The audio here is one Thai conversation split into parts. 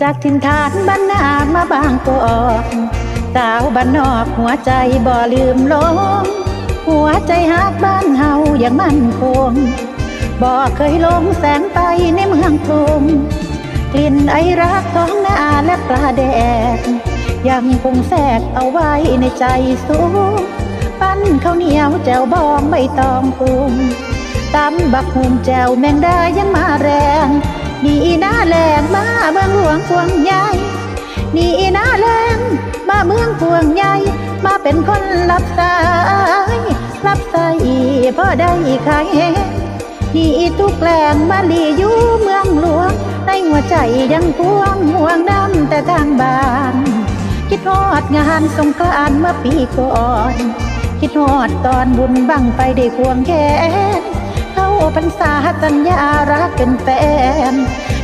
จากถิ่นฐานบ้านนามาบางกอกสาวบ้านนอกหัวใจบ่ลืมลงหัวใจหักบ้านเฮาอย่างมั่นคงบ่เคยลงแสงไปในเมืองกรุงกลิ่นไอรักท้องนาและปลาแดดยังคงแทรกเอาไว้ในใจสูงปั้นข้าวเหนียวแจวบองใบตองปรุงตำบักหุงแจวแมงดายังมาแรง นี่หน้าแรงมาเมืองหลวงพวงใหญ่นี่หน้าแรงมาเมืองพวงใหญ่มาเป็นคนรับสายรับใส่พ่อได้ขายเองนี่ทุกแปลงมาลีอยู่เมืองหลวงในหัวใจยังพวงห่วงน้ำแต่ทางบ้านคิดฮอดงานสงกรานต์เมื่อปีก่อน คิดฮอดตอนบุญบังไปได้ควงแขน เข้าพรรษาสัญญารักเป็นแฟน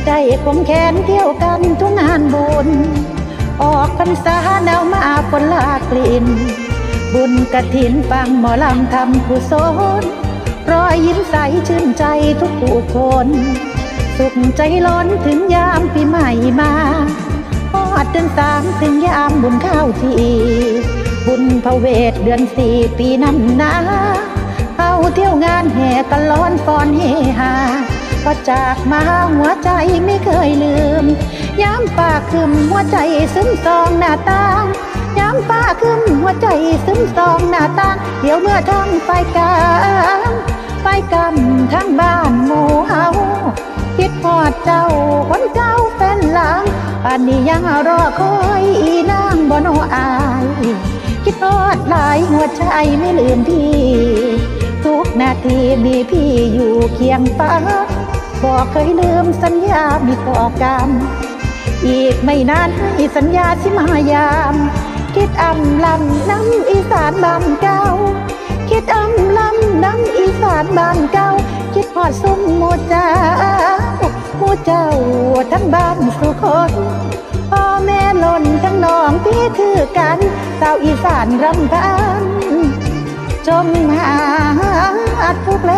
ได้ควงแขนเที่ยวกันทุกงานบุญ ออกพรรษาหนาวมาฝนลากลิ่น บุญกระถินฟังหมอลำทำกุศลรอยยิ้มใสชื่นใจทุกผู้คน สุขใจล้นถึงยามปีใหม่มาพอดเดือนสามถึงยามบุญข้าวทีบุญพระเวทเดือนสี่ปีนั้นนะ เข้าเที่ยวงานแห่กันร้อนฟอนเฮฮาพอจากมาหัวใจไม่เคยลืม ย้ำปากคืมหัวใจซึมซองหน้าต่างย้ำป้าขึ้นหัวใจซึมซองหน้าต่างเดี๋ยวเมื่อทั้งไฟกลางไฟกำทั้งบ้านหมู่เฮาคิดพอดเจ้าคนเก่าแฟนหลังป่านนี้ยังรอคอยอีนางบ่โนอาย คิดทอดหลายหัวใจไม่ลืมพี่าทีมีพี่อยู่เคียงฟ้าบอกเคยลืมสัญญามีต่อกันอีกไม่นานให้สัญญาสิมายาม คิดอำลำน้ำอีสานบานเก่าคิดอำลำน้ำอีสานบานเก่าคิดพอดซุ้มหมูเจ้าหมูเจ้าทั้งบ้านสุคนพ่อแม่หล่นทั้งน้องพี่คือกันสาวอีสานรำพัน จมหาทุกแร